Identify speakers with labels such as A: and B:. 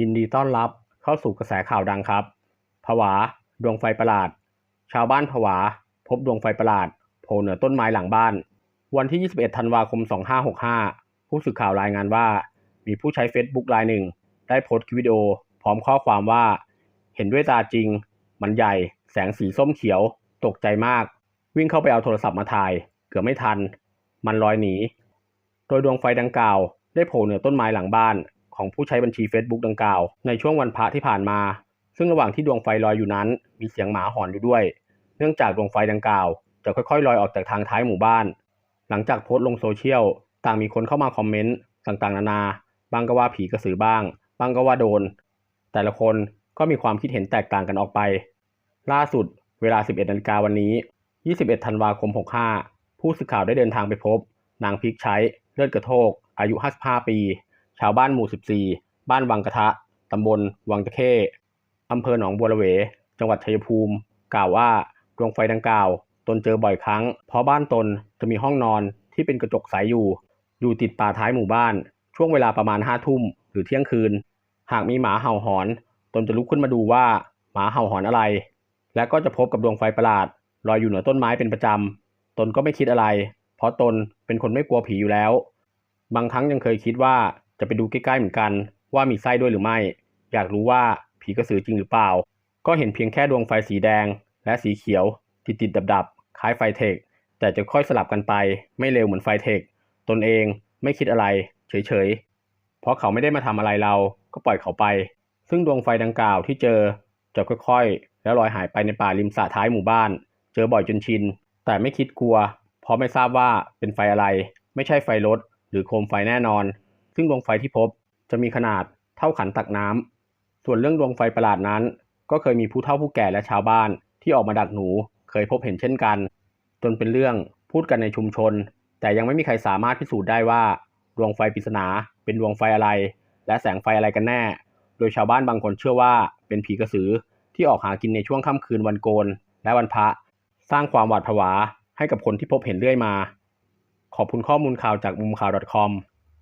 A: ยินดีต้อนรับเข้าสู่กระแสข่าวดังครับ ผวา ดวงไฟประหลาด ชาวบ้านผวา พบดวงไฟประหลาดโผล่เหนือต้นไม้หลังบ้าน วันที่ 21 ธันวาคม 2565 ผู้สื่อข่าวรายงานว่า มีผู้ใช้ Facebook รายหนึ่ง ได้โพสต์คลิปวิดีโอ พร้อมข้อความว่า เห็นด้วยตาจริง มันใหญ่ แสงสีส้มเขียว ตกใจมาก วิ่งเข้าไปเอาโทรศัพท์มาถ่าย เกือบไม่ทัน มันลอยหนี โดยดวงไฟดังกล่าว ได้โผล่เหนือต้นไม้หลังบ้าน ของผู้ใช้บัญชี Facebook ดังกล่าว ในช่วงวันพระที่ผ่านมา ซึ่งระหว่างที่ดวงไฟลอยอยู่นั้น มีเสียงหมาหอนอยู่ด้วย เนื่องจากดวงไฟดังกล่าว จะค่อยๆ ลอยออกจากทางท้ายหมู่บ้าน หลังจากโพสต์ลงโซเชียลต่างมีคนเข้ามาคอมเมนต์ต่างๆ นานาบางก็ว่าผีกระสือบ้างบางก็ว่าโดน แต่ละคนก็มีความคิดเห็นแตกต่างกันออกไป ล่าสุด เวลา 11นาฬิกาวันนี้ 21 ธันวาคม 65 ผู้สื่อข่าวได้เดินทางไปพบ นางพิกใช้ เลือดกระโทก อายุ 55 ปี ชาวบ้านหมู่ 14 บ้านวังกระทะ ตำบลวังตะเข้อำเภอหนองบัวระเว จังหวัดชัยภูมิ กล่าวว่าดวงไฟดังกล่าว ตนเจอบ่อยครั้ง เพราะบ้านตนจะมีห้องนอนที่เป็นกระจกใสอยู่ อยู่ติดป่าท้ายหมู่บ้าน ช่วงเวลาประมาณห้าทุ่มหรือเที่ยงคืน หากมีหมาเห่าหอน ตนจะลุกขึ้นมาดูว่าหมาเห่าหอนอะไร และก็จะพบกับดวงไฟประหลาดลอยอยู่เหนือต้นไม้เป็นประจำ ตนก็ไม่คิดอะไร เพราะตนเป็นคนไม่กลัวผีอยู่แล้ว บางครั้งยังเคยคิดว่า จะไปดูใกล้ๆเหมือนกัน ว่ามีไส้ด้วยหรือไม่ อยากรู้ว่าผีกระสือจริงหรือเปล่า ก็เห็นเพียงแค่ดวงไฟสีแดง และสีเขียว ติดๆดับๆคล้ายไฟเทค แต่จะค่อยสลับกันไป ไม่เร็วเหมือนไฟเทค ตนเองไม่คิดอะไร เฉยๆ เพราะเขาไม่ได้มาทำอะไรเราก็ปล่อยเขาไป ซึ่งดวงไฟดังกล่าวที่เจอจะค่อยๆ แล้วลอยหายไปในป่าริมสระท้ายหมู่บ้าน เจอบ่อยจนชิน แต่ไม่คิดกลัว เพราะไม่ทราบว่าเป็นไฟอะไร ไม่ใช่ไฟรถหรือโคมไฟแน่นอน ซึ่งดวงไฟที่พบจะมีขนาดเท่าขันตักน้ำส่วนเรื่องดวงไฟประหลาดนั้น ก็เคยมีผู้เฒ่าผู้แก่และชาวบ้านที่ออกมาดักหนูเคยพบเห็นเช่นกัน จนเป็นเรื่องพูดกันในชุมชน แต่ยังไม่มีใครสามารถพิสูจน์ได้ว่าดวงไฟปริศนาเป็นดวงไฟอะไร และแสงไฟอะไรกันแน่ โดยชาวบ้านบางคนเชื่อว่าเป็นผีกระสือที่ออกหากินในช่วงค่ำคืนวันโกน และวันพระ สร้างความหวาดผวาให้กับคนที่พบเห็นเรื่อยมา ขอบคุณข้อมูลข่าวจากมุมข่าว .com